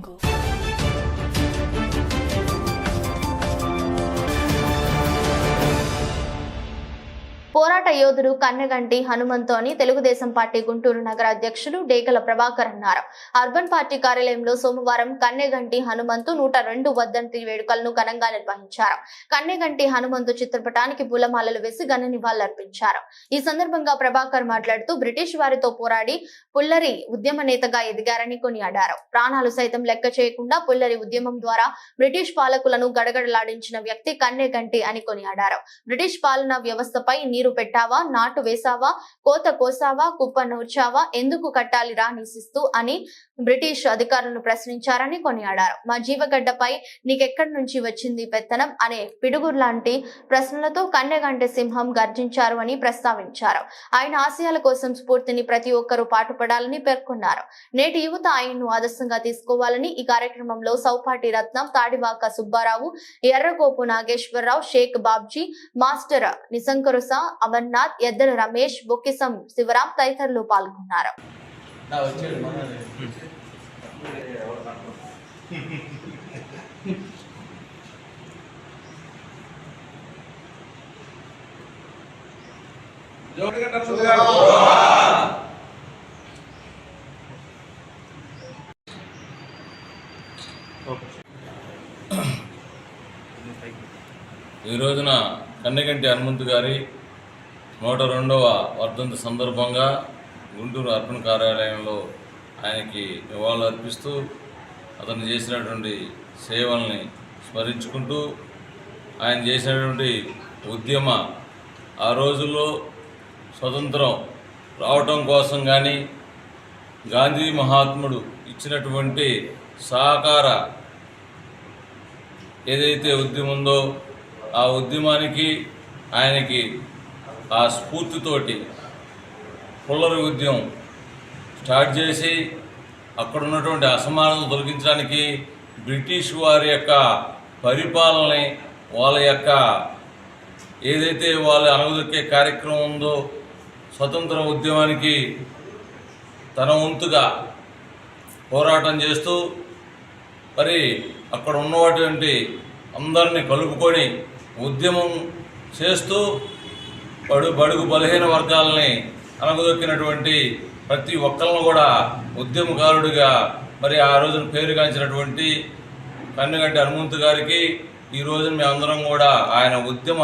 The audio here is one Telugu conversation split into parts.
jungle. పోరాట యోధుడు కన్నెగంటి హనుమంతు అని తెలుగుదేశం పార్టీ గుంటూరు నగర అధ్యక్షుడు డేగల ప్రభాకర్ అన్నారు. అర్బన్ పార్టీ కార్యాలయంలో సోమవారం కన్నెగంటి హనుమంతు నూట రెండు వద్దంతి వేడుకలను ఘనంగా నిర్వహించారు. కన్నెగంటి హనుమంతు చిత్రపటానికి పూలమాలలు వేసి ఘన నివాళులర్పించారు ఈ సందర్భంగా ప్రభాకర్ మాట్లాడుతూ బ్రిటిష్ వారితో పోరాడి పుల్లరి ఉద్యమ నేతగా ఎదిగారని కొనియాడారు. ప్రాణాలు సైతం లెక్క చేయకుండా పుల్లరి ఉద్యమం ద్వారా బ్రిటిష్ పాలకులను గడగడలాడించిన వ్యక్తి కన్నెగంటి అని కొనియాడారు. బ్రిటిష్ పాలనా వ్యవస్థపై నీరు పెట్టావా? నాటు వేసావా కోత కోసావా? కుప్ప నూర్చావా? ఎందుకు కట్టాలి రా నిశిస్తూ అని బ్రిటిష్ అధికారులను ప్రశ్నించారని కొనియాడారు. మా జీవగడ్డపై నీకెక్కడి నుంచి వచ్చింది పెత్తనం? అనే పిడుగురు లాంటి ప్రశ్నలతో కన్యగంట సింహం గర్జించారు అని ప్రస్తావించారు. ఆయన ఆశయాల కోసం స్ఫూర్తిని ప్రతి ఒక్కరూ పాటుపడాలని పేర్కొన్నారు. నేటి యువత ఆయన్ను ఆదర్శంగా తీసుకోవాలని ఈ కార్యక్రమంలో సౌపాటి రత్నం తాడివాక సుబ్బారావు ఎర్రగోపు నాగేశ్వరరావు షేక్ బాబ్జీ మాస్టర్ నిశంకరుసా అమర్నాథ్ ఎద్దల రమేష్ బొక్కిసం శివరాం తదితరులు పాల్గొన్నారు. ఈ రోజున కన్నెగంటి హనుమంతు గారి నూట రెండవ వర్ధంతి సందర్భంగా గుంటూరు అర్బన్ కార్యాలయంలో ఆయనకి నివాళులు అర్పిస్తూ అతను చేసినటువంటి సేవల్ని స్మరించుకుంటూ ఆయన చేసినటువంటి ఉద్యమ ఆ రోజుల్లో స్వతంత్రం రావటం కోసం కానీ గాంధీ మహాత్ముడు ఇచ్చినటువంటి సహకార ఏదైతే ఉద్యమం ఉందో ఆ ఉద్యమానికి ఆయనకి ఆ స్ఫూర్తితోటి పుల్లరి ఉద్యమం స్టార్ట్ చేసి అక్కడ ఉన్నటువంటి అసమానతలు తొలగించడానికి బ్రిటిష్ వారి యొక్క పరిపాలనని వాళ్ళ యొక్క ఏదైతే వాళ్ళు అనగదొక్కే కార్యక్రమం ఉందో స్వతంత్ర ఉద్యమానికి తన వంతుగా పోరాటం చేస్తూ మరి అక్కడ ఉన్నటువంటి అందరినీ కలుపుకొని ఉద్యమం చేస్తూ బడు బడుగు బలహీన వర్గాలని అనగదొక్కినటువంటి ప్రతి ఒక్కరిని కూడా ఉద్యమకారుడిగా మరి ఆ రోజున పేరుగాంచినటువంటి కన్నగంటి హనుమంతు గారికి ఈ రోజున మేమందరం కూడా ఆయన ఉద్యమ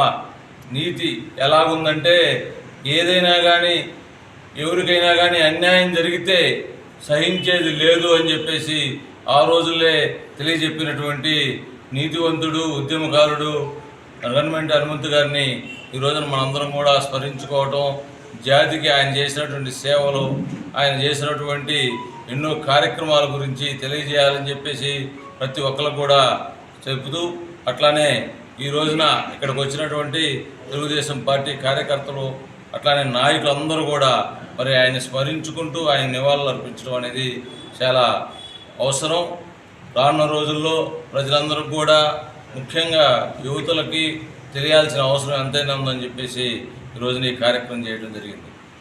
నీతి ఎలాగుందంటే ఏదైనా కానీ ఎవరికైనా కానీ అన్యాయం జరిగితే సహించేది లేదు అని చెప్పేసి ఆ రోజులే తెలియజెప్పినటువంటి నీతివంతుడు ఉద్యమకారుడు గవర్నమెంట్ హనుమంతు గారిని ఈ రోజున మనందరం కూడా స్మరించుకోవటం జాతికి ఆయన చేసినటువంటి సేవలు ఆయన చేసినటువంటి ఎన్నో కార్యక్రమాల గురించి తెలియజేయాలని చెప్పేసి ప్రతి ఒక్కరు కూడా చెబుతూ అట్లానే ఈ రోజున ఇక్కడికి వచ్చినటువంటి తెలుగుదేశం పార్టీ కార్యకర్తలు అట్లానే నాయకులందరూ కూడా మరి ఆయన స్మరించుకుంటూ ఆయన నివాళులు అర్పించడం అనేది చాలా అవసరం. రానున్న రోజుల్లో ప్రజలందరూ కూడా ముఖ్యంగా యువతులకి తెలియాల్సిన అవసరం ఎంతైనా ఉందని చెప్పేసి ఈ ఈ కార్యక్రమం చేయడం జరిగింది.